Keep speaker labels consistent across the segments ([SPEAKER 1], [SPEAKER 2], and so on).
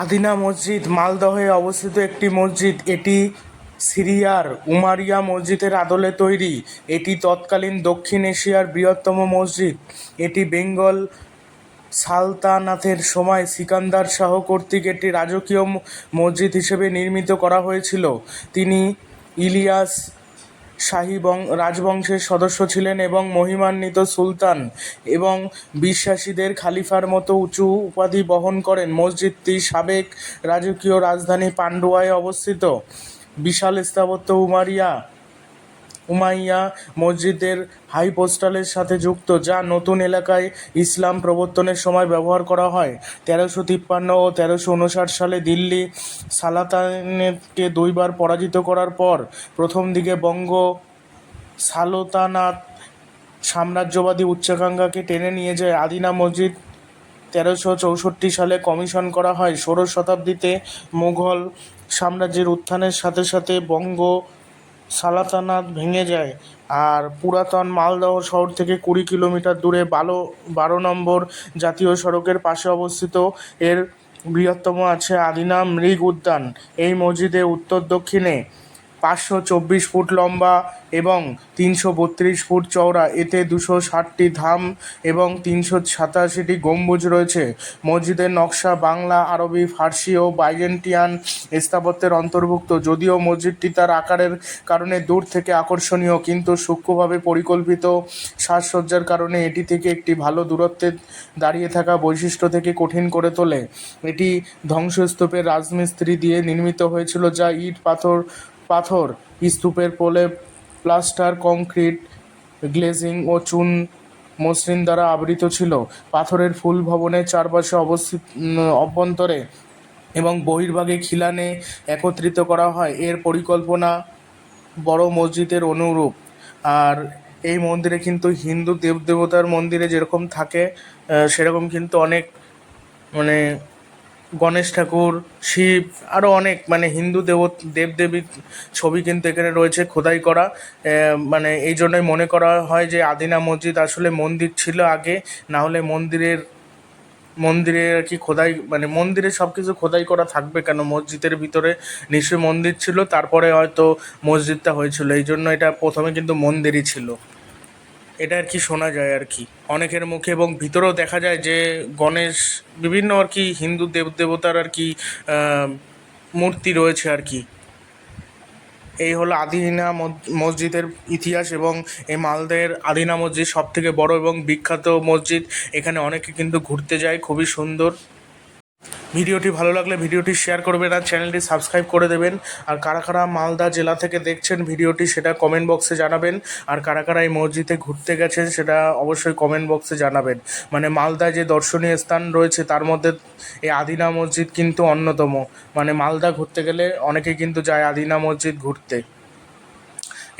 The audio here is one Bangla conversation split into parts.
[SPEAKER 1] আদিনা মসজিদ, মালদহে অবস্থিত একটি মসজিদ। এটি সিরিয়ার উমারিয়া মসজিদের আদলে তৈরি। এটি তৎকালীন দক্ষিণ এশিয়ার বৃহত্তম মসজিদ। এটি বেঙ্গল সালতানাতের সময় সিকান্দার শাহ কর্তৃক একটি রাজকীয় মসজিদ হিসেবে নির্মিত করা হয়েছিল। তিনি ইলিয়াস শাহী রাজবংশের সদস্য ছিলেন এবং মহিমান্বিত সুলতান এবং বিশ্বাসীদের খালিফার মতো উঁচু উপাধি বহন করেন। মসজিদটি সাবেক রাজকীয় রাজধানী পান্ডুয়ায় অবস্থিত। বিশাল স্থাপত্য উমারিয়া উমাইয়া মসজিদের হাই পোস্টালের সাথে যুক্ত, যা নতুন এলাকায় ইসলাম প্রবর্তনের সময় ব্যবহার করা হয়। তেরোশো তিপ্পান্ন ও তেরোশো উনষাট সালে দিল্লি সালাতানেতকে দুইবার পরাজিত করার পর প্রথম দিকে বঙ্গ সালতানাত সাম্রাজ্যবাদী উচ্চাকাঙ্ক্ষাকে টেনে নিয়ে যায়। আদিনা মসজিদ তেরোশো চৌষট্টি সালে কমিশন করা হয়। ষোড়শ শতাব্দীতে মুঘল সাম্রাজ্যের উত্থানের সাথে সাথে বঙ্গ সালাতানাত ভেঙে যায়। আর পুরাতন মালদহ শহর থেকে কুড়ি কিলোমিটার দূরে বালো, বারো নম্বর জাতীয় সড়কের পাশে অবস্থিত এর বৃহত্তম আছে আদিনা মৃগ উদ্যান। এই মসজিদে উত্তর দক্ষিণে পাঁচশো চব্বিশ ফুট লম্বা এবং তিনশো বত্রিশ ফুট চওড়া। এতে দুশো ষাটটি ধাম এবং তিনশো সাতাশিটি গম্বুজ রয়েছে। মসজিদের নকশা বাংলা, আরবি, ফার্সি ও বাইজেন্টিয়ান স্থাপত্যের অন্তর্ভুক্ত। যদিও মসজিদটি তার আকারের কারণে দূর থেকে আকর্ষণীয়, কিন্তু সূক্ষ্মভাবে পরিকল্পিত সাজসজ্জার কারণে এটি থেকে একটি ভালো দূরত্বে দাঁড়িয়ে থাকা বৈশিষ্ট্য থেকে কঠিন করে তোলে। এটি ধ্বংসস্তূপের রাজমিস্ত্রি দিয়ে নির্মিত হয়েছিল, যা ইট, পাথর পাথর, স্তূপের পোলে প্লাস্টার, কংক্রিট, গ্লেজিং ও চুন মসৃণ দ্বারা আবৃত ছিল। পাথরের ফুল ভবনের চারপাশে অবস্থিত অভ্যন্তরে এবং বহির্ভাগে খিলানে একত্রিত করা হয়। এর পরিকল্পনা বড় মসজিদের অনুরূপ। আর এই মন্দিরে কিন্তু হিন্দু দেবদেবতার মন্দিরে যেরকম থাকে সেরকম কিন্তু অনেক মানে গণেশ ঠাকুর, শিব আরও অনেক মানে হিন্দু দেব দেবদেবীর ছবি কিন্তু এখানে রয়েছে খোদাই করা। মানে এই জন্যই মনে করা হয় যে আদিনা মসজিদ আসলে মন্দির ছিল আগে, না হলে মন্দিরের, মন্দিরে আর কি খোদাই মানে মন্দিরে সব কিছু খোদাই করা থাকবে কেন? মসজিদের ভিতরে নিশ্চয়ই মন্দির ছিল, তারপরে হয়তো মসজিদটা হয়েছিল। এই জন্য এটা প্রথমে কিন্তু মন্দিরই ছিল। এটা আর কি শোনা যায় আর কি। অনেকের মুখে এবং ভিতরেও দেখা যায় যে গণেশ বিভিন্ন আর কি হিন্দু দেব দেবতার আর কি মূর্তি রয়েছে আর কি। এই হলো আদিনা মসজিদের ইতিহাস এবং এই মালদের আদিনা মসজিদ সব থেকে বড় এবং বিখ্যাত মসজিদ। এখানে অনেকে কিন্তু ঘুরতে যায়, খুবই সুন্দর। ভিডিওটি ভালো লাগলে ভিডিওটি শেয়ার করবেন আর চ্যানেলটি সাবস্ক্রাইব করে দেবেন। আর কারা কারা মালদা জেলা থেকে দেখছেন ভিডিওটি, সেটা কমেন্ট বক্সে জানাবেন। আর কারা কারা এই মসজিদে ঘুরতে গেছেন, সেটা অবশ্যই কমেন্ট বক্সে জানাবেন। মানে মালদায় যে দর্শনীয় স্থান রয়েছে, তার মধ্যে এই আদিনা মসজিদ কিন্তু অন্যতম। মানে মালদা ঘুরতে গেলে অনেকে কিন্তু যায় আদিনা মসজিদ ঘুরতে।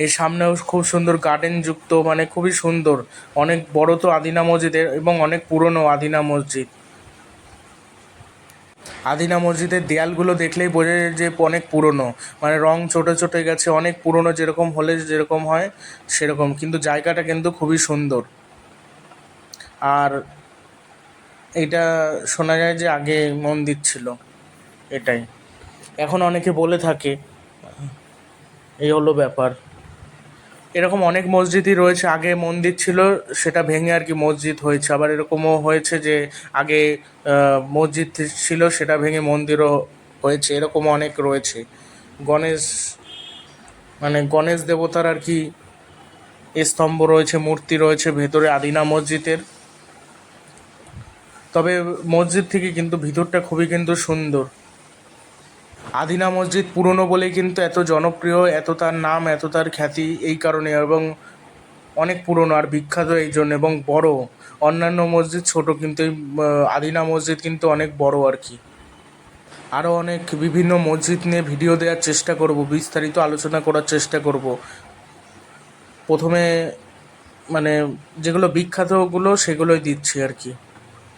[SPEAKER 1] এর সামনেও খুব সুন্দর গার্ডেন যুক্ত মানে খুবই সুন্দর। অনেক বড় তো আদিনা মসজিদের এবং অনেক পুরনো আদিনা মসজিদ। আদিনা মসজিদের দেয়ালগুলো দেখলেই বোঝা যায় যে অনেক পুরনো। মানে রং চটে চটে গেছে, অনেক পুরনো যেরকম হলে যেরকম হয় সেরকম। কিন্তু জায়গাটা কিন্তু খুবই সুন্দর। আর এটা শোনা যায় যে আগে মন্দির ছিল, এটাই। এখন অনেকে বলে থাকে, এই হলো ব্যাপার। এরকম অনেক মসজিদই রয়েছে। আগে মন্দির ছিল, সেটা ভেঙে আর কি মসজিদ হয়েছে। আবার এরকমও হয়েছে যে, আগে মসজিদ ছিল, সেটা ভেঙে মন্দিরও হয়েছে। এরকম অনেক রয়েছে। গণেশ মানে গণেশ দেবতার আর কি স্তম্ভ রয়েছে, মূর্তি রয়েছে ভেতরে আদিনা মসজিদের। তবে মসজিদ থেকে কিন্তু ভিতরটা খুবই কিন্তু সুন্দর। আদিনা মসজিদ পুরনো বলেই কিন্তু এত জনপ্রিয়, এত তার নাম, এত তার খ্যাতি এই কারণে এবং অনেক পুরনো আর বিখ্যাত এই জন্য এবং বড়। অন্যান্য মসজিদ ছোট কিন্তু এই আদিনা মসজিদ কিন্তু অনেক বড় আর কি। আরও অনেক বিভিন্ন মসজিদ নিয়ে ভিডিও দেওয়ার চেষ্টা করব, বিস্তারিত আলোচনা করার চেষ্টা করব। প্রথমে মানে যেগুলো বিখ্যাতগুলো সেগুলোই দিচ্ছি আর কি।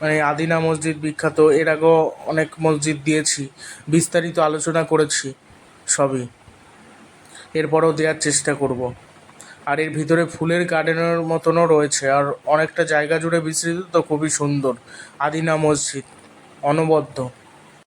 [SPEAKER 1] মানে আদিনা মসজিদ বিখ্যাত, এর আগেও অনেক মসজিদ দিয়েছি, বিস্তারিত আলোচনা করেছি সবই। এরপরও দেওয়ার চেষ্টা করব। আর এর ভিতরে ফুলের গার্ডেনের মতনও রয়েছে, আর অনেকটা জায়গা জুড়ে বিস্তৃত, তো খুবই সুন্দর। আদিনা মসজিদ, অনবদ্য।